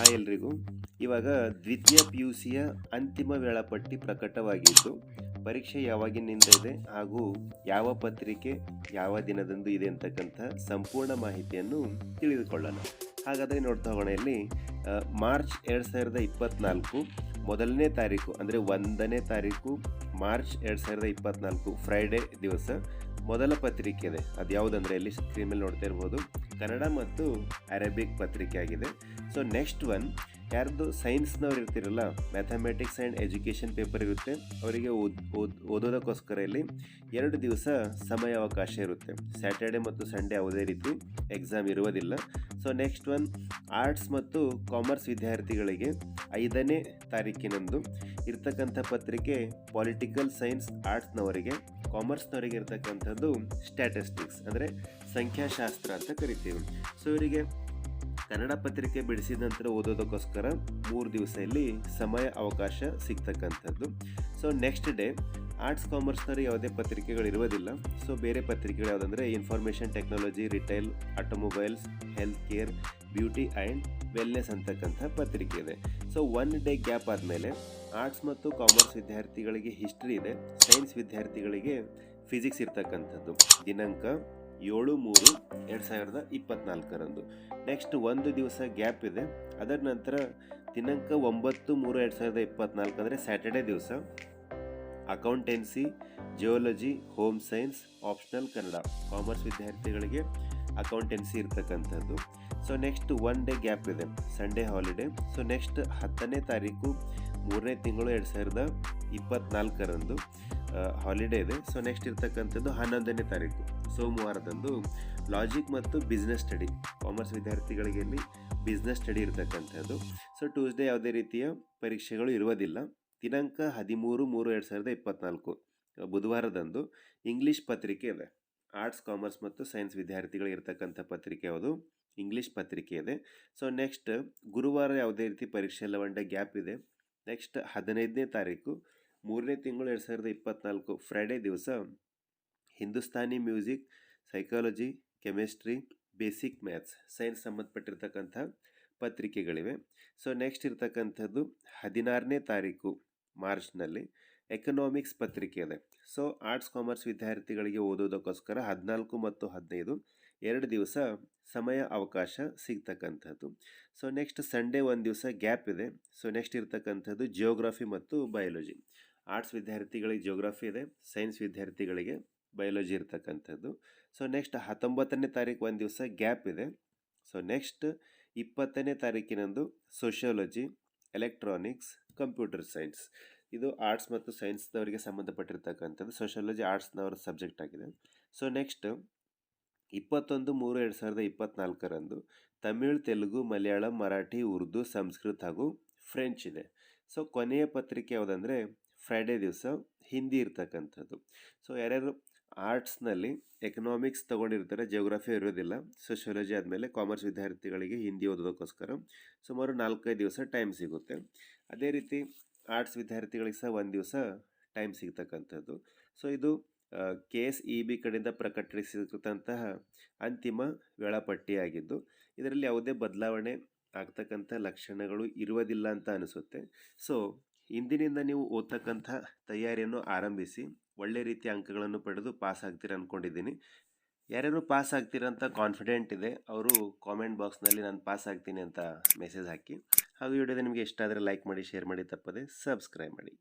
Hi ಎಲ್ರಿಗೂ. ಇವಾಗ ದ್ವಿತೀಯ ಪಿ ಯು ಸಿಯ ಅಂತಿಮ ವೇಳಾಪಟ್ಟಿ ಪ್ರಕಟವಾಗಿದ್ದು, ಪರೀಕ್ಷೆ ಯಾವಾಗಿನಿಂದ ಇದೆ ಹಾಗೂ ಯಾವ ಪತ್ರಿಕೆ ಯಾವ ದಿನದಂದು ಇದೆ ಅಂತಕ್ಕಂಥ ಸಂಪೂರ್ಣ ಮಾಹಿತಿಯನ್ನು ತಿಳಿದುಕೊಳ್ಳೋಣ. ಹಾಗಾದರೆ ನೋಡ್ತಾ ಹೋಗೋಣ ಇಲ್ಲಿ. ಮಾರ್ಚ್ ಎರಡು ಸಾವಿರದ ಇಪ್ಪತ್ತ್ನಾಲ್ಕು ಮೊದಲನೇ ತಾರೀಕು, ಅಂದರೆ ಒಂದನೇ ತಾರೀಕು ಮಾರ್ಚ್ ಎರಡು ಸಾವಿರದ ಇಪ್ಪತ್ತ್ನಾಲ್ಕು ಫ್ರೈಡೇ ದಿವಸ ಮೊದಲ ಪತ್ರಿಕೆ ಇದೆ. ಅದು ಯಾವುದಂದರೆ ಇಲ್ಲಿ ಸ್ಕ್ರೀನ್ ಮೇಲೆ ನೋಡ್ತಾ ಇರ್ಬೋದು. ಕನ್ನಡ ಮತ್ತು ಅರೇಬಿಕ್ ಪತ್ರಿಕೆ ಆಗಿದೆ. ಸೊ ನೆಕ್ಸ್ಟ್ ಒನ್ ಯಾರ್ದು ಸೈನ್ಸ್ನವ್ರು ಇರ್ತಿರಲ್ಲ ಮ್ಯಾಥಮೆಟಿಕ್ಸ್ ಆ್ಯಂಡ್ ಎಜುಕೇಷನ್ ಪೇಪರ್ ಇರುತ್ತೆ. ಅವರಿಗೆ ಓದ್ ಓದ್, ಓದೋದಕ್ಕೋಸ್ಕರ ಇಲ್ಲಿ ಎರಡು ದಿವಸ ಸಮಯ ಅವಕಾಶ ಇರುತ್ತೆ. ಸ್ಯಾಟರ್ಡೆ ಮತ್ತು ಸಂಡೇ ಯಾವುದೇ ರೀತಿ ಎಕ್ಸಾಮ್ ಇರುವುದಿಲ್ಲ. ಸೊ ನೆಕ್ಸ್ಟ್ ಒನ್ ಆರ್ಟ್ಸ್ ಮತ್ತು ಕಾಮರ್ಸ್ ವಿದ್ಯಾರ್ಥಿಗಳಿಗೆ ಐದನೇ ತಾರೀಕಿನಂದು ಇರ್ತಕ್ಕಂಥ ಪತ್ರಿಕೆ ಪೊಲಿಟಿಕಲ್ ಸೈನ್ಸ್ ಆರ್ಟ್ಸ್ನವರಿಗೆ ಕಾಮರ್ಸ್ನವರಿಗೆ ಇರ್ತಕ್ಕಂಥದ್ದು ಸ್ಟ್ಯಾಟಿಸ್ಟಿಕ್ಸ್ ಅಂದರೆ ಸಂಖ್ಯಾಶಾಸ್ತ್ರ ಅಂತ ಕರಿತೀವಿ. ಸೊ ಇವರಿಗೆ ಕನ್ನಡ ಪತ್ರಿಕೆ ಬಿಡಿಸಿದ ನಂತರ ಓದೋದಕ್ಕೋಸ್ಕರ ಮೂರು ದಿವಸ ಇಲ್ಲಿ ಸಮಯ, ಅವಕಾಶ ಸಿಗ್ತಕ್ಕಂಥದ್ದು. ಸೊ ನೆಕ್ಸ್ಟ್ ಡೇ ಆರ್ಟ್ಸ್ ಕಾಮರ್ಸ್ನವರು ಯಾವುದೇ ಪತ್ರಿಕೆಗಳು ಇರುವುದಿಲ್ಲ. ಸೊ ಬೇರೆ ಪತ್ರಿಕೆಗಳು ಯಾವುದಂದರೆ information technology retail automobiles health care beauty and wellness ಅಂತಕ್ಕಂಥ ಪತ್ರಿಕೆ ಇದೆ. ಸೊ ಒನ್ ಡೇ ಗ್ಯಾಪ್ ಆದಮೇಲೆ ಆರ್ಟ್ಸ್ ಮತ್ತು ಕಾಮರ್ಸ್ ವಿದ್ಯಾರ್ಥಿಗಳಿಗೆ ಹಿಸ್ಟ್ರಿ ಇದೆ. ಸೈನ್ಸ್ ವಿದ್ಯಾರ್ಥಿಗಳಿಗೆ ಫಿಸಿಕ್ಸ್ ಇರ್ತಕ್ಕಂಥದ್ದು. ದಿನಾಂಕ ಏಳು ಮೂರು ಎರಡು ಸಾವಿರದ ಇಪ್ಪತ್ತ್ನಾಲ್ಕರಂದು ನೆಕ್ಸ್ಟ್ ಒಂದು ದಿವಸ ಗ್ಯಾಪ್ ಇದೆ. ಅದರ ನಂತರ ದಿನಾಂಕ ಒಂಬತ್ತು ಮೂರು ಎರಡು ಸಾವಿರದ ಇಪ್ಪತ್ತ್ನಾಲ್ಕು ಅಂದರೆ ಸ್ಯಾಟರ್ಡೇ ದಿವಸ. Accountancy geology home science optional Kannada commerce ವಿದ್ಯಾರ್ಥಿಗಳಿಗೆ ಅಕೌಂಟೆನ್ಸಿ ಇರ್ತಕ್ಕಂಥದ್ದು. So next one day gap ಇದೆ. ಸಂಡೇ ಹಾಲಿಡೇ ಸೊ ನೆಕ್ಸ್ಟ್ ಹತ್ತನೇ ತಾರೀಕು ಮೂರನೇ ತಿಂಗಳು ಎರಡು ಸಾವಿರದ ಇಪ್ಪತ್ನಾಲ್ಕರಂದು. ಹಾಲಿಡೇ ಇದೆ. ಸೊ ನೆಕ್ಸ್ಟ್ ಇರ್ತಕ್ಕಂಥದ್ದು ಹನ್ನೊಂದನೇ ತಾರೀಕು. ಸೋಮವಾರದಂದು ಲಾಜಿಕ್ ಮತ್ತು ಬಿಸ್ನೆಸ್ ಸ್ಟಡಿ ಕಾಮರ್ಸ್ ವಿದ್ಯಾರ್ಥಿಗಳಿಗೆ ಇಲ್ಲಿ ಬಿಸ್ನೆಸ್ ಸ್ಟಡಿ ಇರತಕ್ಕಂಥದ್ದು. ಸೊ ಟ್ಯೂಸ್ಡೇ ಯಾವುದೇ ರೀತಿಯ ಪರೀಕ್ಷೆಗಳು ಇರುವುದಿಲ್ಲ. ದಿನಾಂಕ ಹದಿಮೂರು ಮೂರು ಎರಡು ಸಾವಿರದ ಇಪ್ಪತ್ನಾಲ್ಕು. ಬುಧವಾರದಂದು ಇಂಗ್ಲೀಷ್ ಪತ್ರಿಕೆ ಇದೆ. ಆರ್ಟ್ಸ್ ಕಾಮರ್ಸ್ ಮತ್ತು ಸೈನ್ಸ್ ವಿದ್ಯಾರ್ಥಿಗಳಿಗೆ ಇರ್ತಕ್ಕಂಥ ಪತ್ರಿಕೆ ಅದು ಇಂಗ್ಲೀಷ್ ಪತ್ರಿಕೆ ಇದೆ. ಸೊ ನೆಕ್ಸ್ಟ್ ಗುರುವಾರ ಯಾವುದೇ ರೀತಿ ಪರೀಕ್ಷೆ ಡೇ ಗ್ಯಾಪ್ ಇದೆ. ನೆಕ್ಸ್ಟ್ ಹದಿನೈದನೇ ತಾರೀಕು ಮೂರನೇ ತಿಂಗಳು ಎರಡು ಸಾವಿರದ ಇಪ್ಪತ್ನಾಲ್ಕು ಫ್ರೈಡೇ ದಿವಸ Hindustani music psychology chemistry basic maths science ಸಂಬಂಧಪಟ್ಟಿರ್ತಕ್ಕಂಥ ಪತ್ರಿಕೆಗಳಿವೆ. ಸೊ ನೆಕ್ಸ್ಟ್ ಇರ್ತಕ್ಕಂಥದ್ದು ಹದಿನಾರನೇ ತಾರೀಕು ಮಾರ್ಚ್ನಲ್ಲಿ ಎಕನಾಮಿಕ್ಸ್ ಪತ್ರಿಕೆ ಇದೆ. ಸೊ ಆರ್ಟ್ಸ್ ಕಾಮರ್ಸ್ ವಿದ್ಯಾರ್ಥಿಗಳಿಗೆ ಓದೋದಕ್ಕೋಸ್ಕರ ಹದಿನಾಲ್ಕು ಮತ್ತು ಹದಿನೈದು ಎರಡು ದಿವಸ ಸಮಯ ಅವಕಾಶ ಸಿಗ್ತಕ್ಕಂಥದ್ದು. ಸೊ ನೆಕ್ಸ್ಟ್ ಸಂಡೇ ಒಂದು ದಿವಸ ಗ್ಯಾಪ್ ಇದೆ. ಸೊ ನೆಕ್ಸ್ಟ್ ಇರ್ತಕ್ಕಂಥದ್ದು ಜಿಯೋಗ್ರಫಿ ಮತ್ತು ಬಯಾಲಜಿ ಆರ್ಟ್ಸ್ ವಿದ್ಯಾರ್ಥಿಗಳಿಗೆ ಜಿಯೋಗ್ರಫಿ ಇದೆ ಸೈನ್ಸ್ ವಿದ್ಯಾರ್ಥಿಗಳಿಗೆ ಬಯಾಲಜಿ ಇರ್ತಕ್ಕಂಥದ್ದು. ಸೊ ನೆಕ್ಸ್ಟ್ ಹತ್ತೊಂಬತ್ತನೇ ತಾರೀಕು ಒಂದು ದಿವಸ ಗ್ಯಾಪ್ ಇದೆ. ಸೊ ನೆಕ್ಸ್ಟ್ ಇಪ್ಪತ್ತನೇ ತಾರೀಕಿನಂದು ಸೋಷಿಯೋಲಜಿ ಎಲೆಕ್ಟ್ರಾನಿಕ್ಸ್ ಕಂಪ್ಯೂಟರ್ ಸೈನ್ಸ್ ಇದು ಆರ್ಟ್ಸ್ ಮತ್ತು ಸೈನ್ಸ್ನವರಿಗೆ ಸಂಬಂಧಪಟ್ಟಿರ್ತಕ್ಕಂಥದ್ದು. ಸೋಷಿಯಾಲಜಿ ಆರ್ಟ್ಸ್ನವರ ಸಬ್ಜೆಕ್ಟ್ ಆಗಿದೆ. ಸೊ ನೆಕ್ಸ್ಟ್ ಇಪ್ಪತ್ತೊಂದು ಮೂರು ಎರಡು ಸಾವಿರದ ಇಪ್ಪತ್ನಾಲ್ಕರಂದು ತಮಿಳ್, ತೆಲುಗು, ಮಲಯಾಳಂ, ಮರಾಠಿ, ಉರ್ದು, ಸಂಸ್ಕೃತ ಹಾಗೂ ಫ್ರೆಂಚ್ ಇದೆ. ಸೊ ಕೊನೆಯ ಪತ್ರಿಕೆ ಯಾವುದಂದರೆ ಫ್ರೈಡೇ ದಿವಸ ಹಿಂದಿ ಇರ್ತಕ್ಕಂಥದ್ದು. ಸೊ ಯಾರ್ಯಾರು ಆರ್ಟ್ಸ್ನಲ್ಲಿ ಎಕನಾಮಿಕ್ಸ್ ತೊಗೊಂಡಿರ್ತಾರೆ ಜಿಯೋಗ್ರಫಿ ಇರೋದಿಲ್ಲ ಸೋಷಿಯಾಲಜಿ ಆದಮೇಲೆ ಕಾಮರ್ಸ್ ವಿದ್ಯಾರ್ಥಿಗಳಿಗೆ ಹಿಂದಿ ಓದೋದಕ್ಕೋಸ್ಕರ ಸುಮಾರು ನಾಲ್ಕೈದು ದಿವಸ ಟೈಮ್ ಸಿಗುತ್ತೆ. ಅದೇ ರೀತಿ ಆರ್ಟ್ಸ್ ವಿದ್ಯಾರ್ಥಿಗಳಿಗೆ ಸಹ ಒಂದು ದಿವಸ ಟೈಮ್ ಸಿಗ್ತಕ್ಕಂಥದ್ದು. ಸೊ ಇದು ಕೆ ಎಸ್ ಇ ಬಿ ಕಡೆಯಿಂದ ಪ್ರಕಟಿಸಿರ್ತಂತಹ ಅಂತಿಮ ವೇಳಾಪಟ್ಟಿಯಾಗಿದ್ದು, ಇದರಲ್ಲಿ ಯಾವುದೇ ಬದಲಾವಣೆ ಆಗ್ತಕ್ಕಂಥ ಲಕ್ಷಣಗಳು ಇರುವುದಿಲ್ಲ ಅಂತ ಅನಿಸುತ್ತೆ. ಸೊ ಇಂದಿನಿಂದ ನೀವು ಓದ್ತಕ್ಕಂಥ ತಯಾರಿಯನ್ನು ಆರಂಭಿಸಿ, ಒಳ್ಳೆ ರೀತಿಯ ಅಂಕಗಳನ್ನು ಪಡೆದು ಪಾಸ್ ಆಗ್ತೀರ ಅಂದ್ಕೊಂಡಿದ್ದೀನಿ ಯಾರ್ಯಾರು ಪಾಸ್ ಆಗ್ತೀರಂತ ಕಾನ್ಫಿಡೆಂಟ್ ಇದೆ, ಅವರು ಕಾಮೆಂಟ್ ಬಾಕ್ಸ್ನಲ್ಲಿ ನಾನು ಪಾಸ್ ಆಗ್ತೀನಿ ಅಂತ ಮೆಸೇಜ್ ಹಾಕಿ. ಹಾಗೂ ವಿಡಿಯೋದ ನಿಮಗೆ ಇಷ್ಟ ಆದರೆ ಲೈಕ್ ಮಾಡಿ ಶೇರ್ ಮಾಡಿ, ತಪ್ಪದೆ ಸಬ್ಸ್ಕ್ರೈಬ್ ಮಾಡಿ.